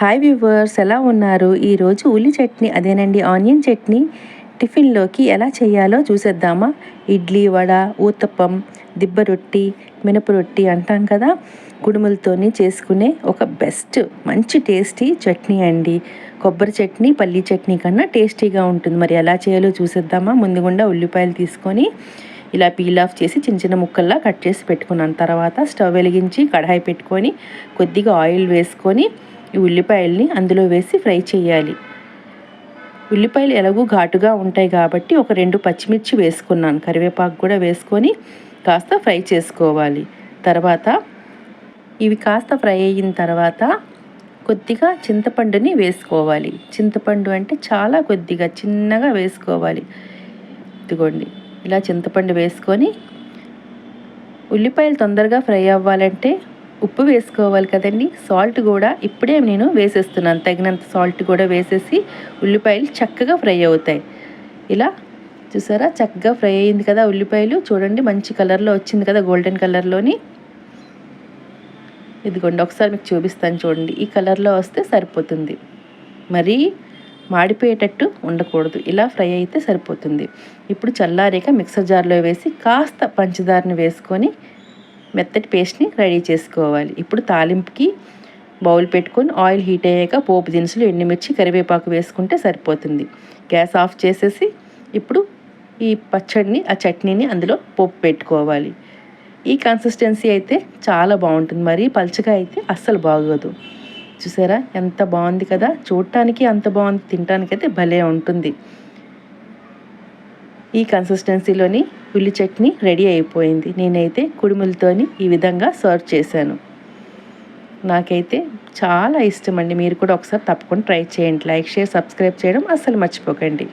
Hi viewers ఎలా ఉన్నారు? ఈరోజు ఉల్లి చట్నీ అదేనండి ఆనియన్ చట్నీ టిఫిన్లోకి ఎలా చేయాలో చూసేద్దామా? ఇడ్లీ వడ ఊతప్పం దిబ్బ రొట్టి మినప రొట్టి అంటాం కదా? కుడుములతోని చేసుకునే ఒక బెస్ట్ మంచి టేస్టీ చట్నీ అండి. కొబ్బరి చట్నీ పల్లీ చట్నీ కన్నా టేస్టీగా ఉంటుంది. మరి ఎలా చేయాలో చూసేద్దామా? ముందుగుండా ఉల్లిపాయలు తీసుకొని ఇలా పీల్ ఆఫ్ చేసి చిన్న చిన్న ముక్కల్లా కట్ చేసి పెట్టుకున్నాను. తర్వాత స్టవ్ వెలిగించి కడాయి పెట్టుకొని కొద్దిగా ఆయిల్ వేసుకొని ఈ ఉల్లిపాయల్ని అందులో వేసి ఫ్రై చేయాలి. ఉల్లిపాయలు ఎలాగూ ఘాటుగా ఉంటాయి కాబట్టి ఒక రెండు పచ్చిమిర్చి వేసుకున్నాను. కరివేపాకు కూడా వేసుకొని కాస్త ఫ్రై చేసుకోవాలి. తర్వాత ఇవి కాస్త ఫ్రై అయిన తర్వాత కొద్దిగా చింతపండుని వేసుకోవాలి. చింతపండు అంటే చాలా కొద్దిగా చిన్నగా వేసుకోవాలి. ఇదిగోండి ఇలా చింతపండు వేసుకొని ఉల్లిపాయలు తొందరగా ఫ్రై అవ్వాలంటే ఉప్పు వేసుకోవాలి కదండి. సాల్ట్ కూడా ఇప్పుడే నేను వేసేస్తున్నాను. తగినంత సాల్ట్ కూడా వేసేసి ఉల్లిపాయలు చక్కగా ఫ్రై అవుతాయి. ఇలా చూసారా? చక్కగా ఫ్రై అయింది కదా ఉల్లిపాయలు. చూడండి మంచి కలర్లో వచ్చింది కదా గోల్డెన్ కలర్లోని. ఇదిగోండి ఒకసారి మీకు చూపిస్తాను చూడండి. ఈ కలర్లో వస్తే సరిపోతుంది. మరీ మాడిపోయేటట్టు ఉండకూడదు. ఇలా ఫ్రై అయితే సరిపోతుంది. ఇప్పుడు చల్లారాక మిక్సర్ జార్లో వేసి కాస్త పంచదారని వేసుకొని మెత్తటి పేస్ట్ని రెడీ చేసుకోవాలి. ఇప్పుడు తాలింపుకి బౌల్ పెట్టుకొని ఆయిల్ హీట్ అయ్యాక పోపు దినుసులు ఎండుమిర్చి కరివేపాకు వేసుకుంటే సరిపోతుంది. గ్యాస్ ఆఫ్ చేసేసి ఇప్పుడు ఈ పచ్చడిని ఆ చట్నీని అందులో పోపు పెట్టుకోవాలి. ఈ కన్సిస్టెన్సీ అయితే చాలా బాగుంటుంది. మరి పలుచగా అయితే అస్సలు బాగోదు. చూసారా? ఎంత బాగుంది కదా? చూడటానికి అంత బాగుంది తినటానికైతే అయితే భలే ఉంటుంది. ఈ కన్సిస్టెన్సీలోని ఉల్లి చట్నీ రెడీ అయిపోయింది. నేనైతే కుడుములతోని ఈ విధంగా సర్వ్ చేశాను. నాకైతే చాలా ఇష్టం అండి మీరు కూడా ఒకసారి తప్పకుండా ట్రై చేయండి. లైక్ షేర్ సబ్స్క్రైబ్ చేయడం అస్సలు మర్చిపోకండి.